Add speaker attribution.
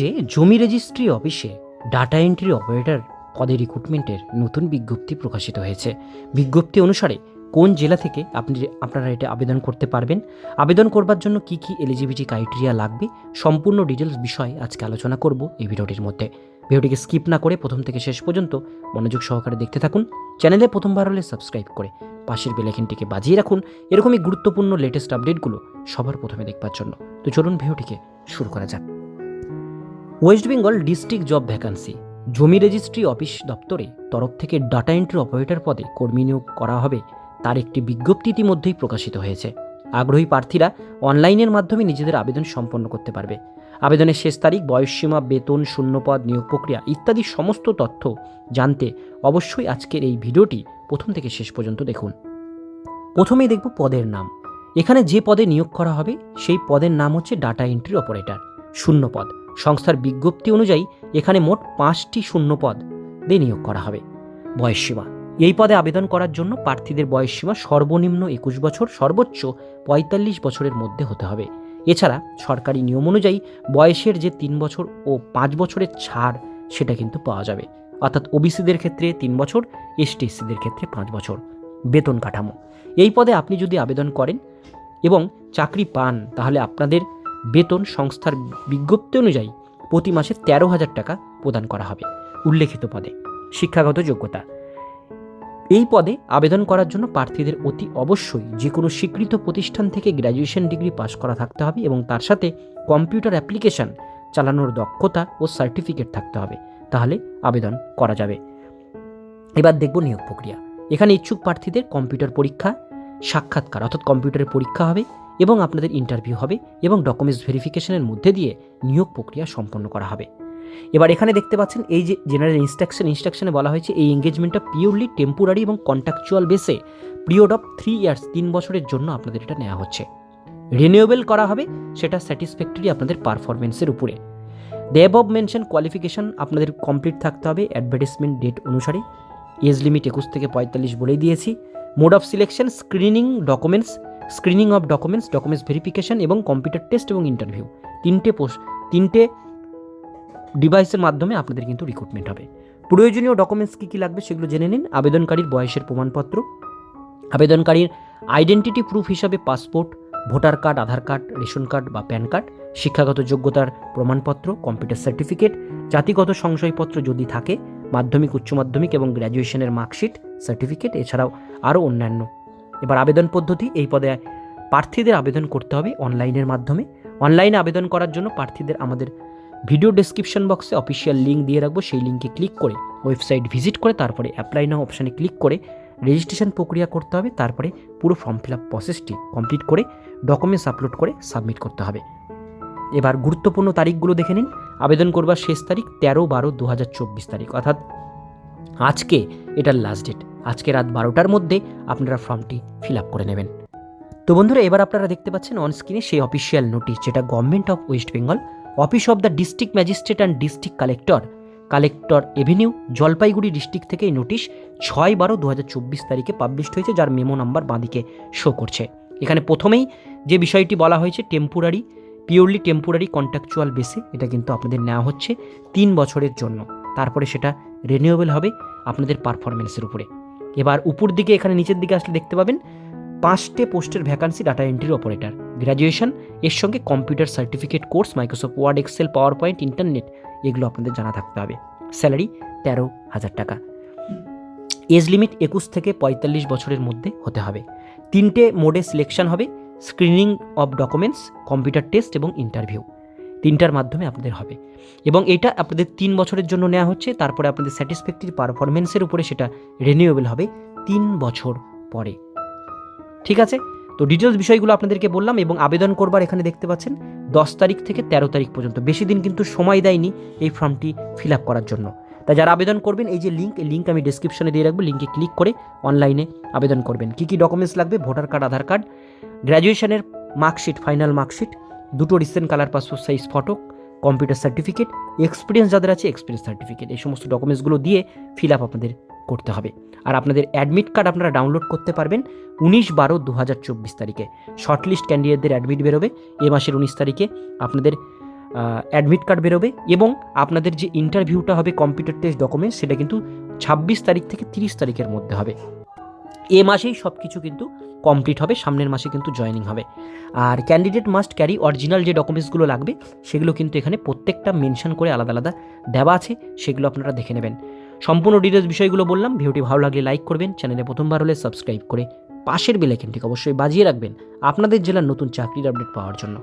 Speaker 1: যে জমি রেজিস্ট্রি অফিসে ডাটা এন্ট্রি অপারেটর পদে রিক্রুটমেন্টের নতুন বিজ্ঞপ্তি প্রকাশিত হয়েছে। বিজ্ঞপ্তি অনুসারে কোন জেলা থেকে আপনি আপনারা এটা আবেদন করতে পারবেন, আবেদন করবার জন্য কি কি এলিজিবিলিটি ক্রাইটেরিয়া লাগবে, সম্পূর্ণ ডিটেলস বিষয় আজকে আলোচনা করব এই ভিডিওটির মধ্যে। ভিডিওটিকে স্কিপ না করে প্রথম থেকে শেষ পর্যন্ত মনোযোগ সহকারে দেখতে থাকুন, চ্যানেলে প্রথমবার হলে সাবস্ক্রাইব করে পাশের বেলাইকনটিকে বাজিয়ে রাখুন, এরকমই গুরুত্বপূর্ণ লেটেস্ট আপডেটগুলো সবার প্রথমে দেখবার জন্য। তো চলুন ভিডিওটিকে শুরু করা যাক। West Bengal district job vacancy, জমি রেজিস্ট্রি অফিস দপ্তরে তরফ থেকে ডাটা এন্ট্রি অপারেটর পদে কর্মী নিয়োগ করা হবে তার একটি বিজ্ঞপ্তি ইতিমধ্যেই প্রকাশিত হয়েছে। আগ্রহী প্রার্থীরা অনলাইনের মাধ্যমে নিজেদের আবেদন সম্পন্ন করতে পারবে। আবেদনের শেষ তারিখ, বয়সসীমা, বেতন, শূন্যপদ, নিয়োগ প্রক্রিয়া ইত্যাদি সমস্ত তথ্য জানতে অবশ্যই আজকের এই ভিডিওটি প্রথম থেকে শেষ পর্যন্ত দেখুন। প্রথমেই দেখব পদের নাম। এখানে যে পদে নিয়োগ করা হবে, সেই পদের নাম হচ্ছে ডাটা এন্ট্রি অপারেটর শূন্য পদ সংস্থার বিজ্ঞপ্তি অনুযায়ী এখানে মোট পাঁচটি শূন্য পদ দিয়ে নিয়োগ করা হবে। বয়সসীমা এই পদে আবেদন করার জন্য প্রার্থীদের বয়সসীমা সর্বনিম্ন একুশ বছর, সর্বোচ্চ পঁয়তাল্লিশ বছরের মধ্যে হতে হবে। এছাড়া সরকারি নিয়ম অনুযায়ী বয়সের যে তিন বছর ও পাঁচ বছরের ছাড়, সেটা কিন্তু পাওয়া যাবে। অর্থাৎ ওবিসিদের ক্ষেত্রে তিন বছর এসটি এসসিদের ক্ষেত্রে পাঁচ বছর। বেতন কাঠামো। এই পদে আপনি যদি আবেদন করেন এবং চাকরি পান, তাহলে আপনাদের বেতন সংস্থার বিজ্ঞপ্তি অনুযায়ী প্রতি মাসে তেরো হাজার টাকা প্রদান করা হবে, উল্লেখিত পদে। শিক্ষাগত যোগ্যতা। এই পদে আবেদন করার জন্য প্রার্থীদের অতি অবশ্যই যে কোনো স্বীকৃত প্রতিষ্ঠান থেকে গ্র্যাজুয়েশন ডিগ্রি পাশ করা থাকতে হবে এবং তার সাথে কম্পিউটার অ্যাপ্লিকেশন চালানোর দক্ষতা ও সার্টিফিকেট থাকতে হবে, তাহলে আবেদন করা যাবে। এবার দেখব নিয়োগ প্রক্রিয়া। এখানে ইচ্ছুক প্রার্থীদের কম্পিউটার পরীক্ষা, সাক্ষাৎকার, অর্থাৎ কম্পিউটারের পরীক্ষা হবে এবং আপনাদের ইন্টারভিউ হবে এবং ডকুমেন্টস ভেরিফিকেশনের মধ্যে দিয়ে নিয়োগ প্রক্রিয়া সম্পন্ন করা হবে। এবার এখানে দেখতে পাচ্ছেন, এই যে জেনারেল ইনস্ট্রাকশন ইনস্ট্রাকশনে বলা হয়েছে, এই এঙ্গেজমেন্টটা পিওরলি টেম্পোরারি এবং কন্ট্রাকচুয়াল বেসে পিরিয়ড অফ থ্রি ইয়ার্স তিন বছরের জন্য আপনাদের এটা নেওয়া হচ্ছে। রিনিউয়েবল করা হবে, সেটা স্যাটিসফ্যাক্টরি আপনাদের পারফরমেন্সের উপরে। দেব অব মেনশন কোয়ালিফিকেশন আপনাদের কমপ্লিট থাকতে হবে অ্যাডভার্টিসমেন্ট ডেট অনুসারে। এজ লিমিট একুশ থেকে পঁয়তাল্লিশ বলেই দিয়েছি। Mode of selection screening documents screening of documents documents verification এবং কম্পিউটার টেস্ট এবং ইন্টারভিউ। তিনটে পোস্ট তিনটে ডিভাইসের মাধ্যমে আপনাদের কিন্তু রিক্রুটমেন্ট হবে। প্রয়োজনীয় ডকুমেন্টস কী কী লাগবে সেগুলো জেনে নিন। আবেদনকারীর বয়সের প্রমাণপত্র, আবেদনকারীর আইডেন্টিটি প্রুফ হিসাবে passport voter card Aadhaar card ration card বা প্যান কার্ড শিক্ষাগত যোগ্যতার প্রমাণপত্র কম্পিউটার সার্টিফিকেট জাতিগত সংশয়পত্র যদি থাকে, মাধ্যমিক, উচ্চ মাধ্যমিক এবং গ্র্যাজুয়েশনের মার্কশিট সার্টিফিকেট এছাড়াও আরও অন্যান্য এবার আবেদন পদ্ধতি, এই পদে প্রার্থীদের আবেদন করতে হবে অনলাইনের মাধ্যমে। অনলাইনে আবেদন করার জন্য প্রার্থীদের আমাদের ভিডিও ডেসক্রিপশন বক্সে অফিসিয়াল লিঙ্ক দিয়ে রাখব। সেই লিঙ্কে ক্লিক করে ওয়েবসাইট ভিজিট করে, তারপরে অ্যাপ্লাই নাও অপশানে ক্লিক করে রেজিস্ট্রেশন প্রক্রিয়া করতে হবে। তারপরে পুরো ফর্ম ফিল আপ প্রসেসটি কমপ্লিট করে ডকুমেন্টস আপলোড করে সাবমিট করতে হবে। এবার গুরুত্বপূর্ণ তারিখগুলো দেখে নিন। আবেদন করবার শেষ তারিখ তেরো বারো দু তারিখ। অর্থাৎ আজকে এটার লাস্ট ডেট আজকে রাত বারোটার মধ্যে আপনারা ফর্মটি ফিল আপ করে নেবেন। তো বন্ধুরা, এবার আপনারা দেখতে পাচ্ছেন অন স্ক্রিনে সেই অফিসিয়াল নোটিশ যেটা government of West Bengal office of the district magistrate and district collector collector avenue Jalpaiguri district থেকে এই নোটিশ ছয় বারো দু তারিখে পাবলিশড হয়েছে, যার মেমো নাম্বার বাঁদিকে শো করছে। এখানে প্রথমেই যে বিষয়টি বলা হয়েছে টেম্পোরারি পিওরলি টেম্পোরারি কন্ট্রাকচুয়াল বেসে এটা কিন্তু আপনাদের নেওয়া হচ্ছে তিন বছরের জন্য। তারপরে সেটা রিনিউয়েবল হবে আপনাদের পারফরমেন্সের উপরে। এবার উপর দিকে এখানে নিচের দিকে আসলে দেখতে পাবেন পাঁচটে পোস্টের ভ্যাকান্সি ডাটা এন্ট্রির অপারেটার। গ্র্যাজুয়েশন এর সঙ্গে computer certificate course Microsoft Word Excel PowerPoint internet এগুলো আপনাদের জানা থাকতে হবে। স্যালারি তেরো হাজার টাকা। এজ লিমিট একুশ থেকে পঁয়তাল্লিশ বছরের মধ্যে হতে হবে। তিনটে মোডে সিলেকশন হবে screening of documents computer test এবং ইন্টারভিউ তিনটার মাধ্যমে আপনাদের হবে। এবং এটা আপনাদের তিন বছরের জন্য নেওয়া হচ্ছে, তারপরে আপনাদের স্যাটিসফ্যাক্টরি পারফরমেন্সের উপরে সেটা রিনিউয়েবল হবে তিন বছর পরে। ঠিক আছে? তো ডিটেলস বিষয়গুলো আপনাদেরকে বললাম এবং আবেদন করবার এখানে দেখতে পাচ্ছেন, দশ তারিখ থেকে তেরো তারিখ পর্যন্ত। বেশি দিন কিন্তু সময় দেয়নি এই ফর্মটি ফিল আপ করার জন্য। তাই যারা আবেদন করবেন, এই যে লিঙ্ক এই লিঙ্ক আমি ডিসক্রিপশনে দিয়ে রাখব লিঙ্কে ক্লিক করে অনলাইনে আবেদন করবেন। কী কী ডকুমেন্টস লাগবে? ভোটার কার্ড আধার কার্ড গ্র্যাজুয়েশনের মার্কশিট ফাইনাল মার্কশিট দুটো recent colour passport size photo computer certificate experience যাদের আছে এক্সপিরিয়েন্স সার্টিফিকেট এই সমস্ত ডকুমেন্টসগুলো দিয়ে ফিল আপ আপনাদের করতে হবে। আর আপনাদের অ্যাডমিট কার্ড আপনারা ডাউনলোড করতে পারবেন উনিশ বারো দু হাজার চব্বিশ তারিখে। শর্টলিস্ট ক্যান্ডিডেটদের অ্যাডমিট বেরোবে, এ মাসের উনিশ তারিখে আপনাদের অ্যাডমিট কার্ড বেরোবে এবং আপনাদের যে ইন্টারভিউটা হবে কম্পিউটার টেস্ট ডকুমেন্টস সেটা কিন্তু ছাব্বিশ তারিখ থেকে তিরিশ তারিখের মধ্যে হবে। এ মাসেই সব কিছু কিন্তু কমপ্লিট হবে, সামনের মাসে কিন্তু জয়েনিং হবে। আর ক্যান্ডিডেট মাস্ট ক্যারি অরিজিনাল যে ডকুমেন্টসগুলো লাগবে, সেগুলো কিন্তু এখানে প্রত্যেকটা মেনশন করে আলাদা আলাদা দেওয়া আছে, সেগুলো আপনারা দেখে নেবেন। সম্পূর্ণ ডিটেলস বিষয়গুলো বললাম, ভিডিওটি ভালো লাগলে লাইক করবেন, চ্যানেলে প্রথমবার হলে সাবস্ক্রাইব করে পাশের বেলাইকেনটিকে অবশ্যই বাজিয়ে রাখবেন, আপনাদের জেলার নতুন চাকরির আপডেট পাওয়ার জন্য।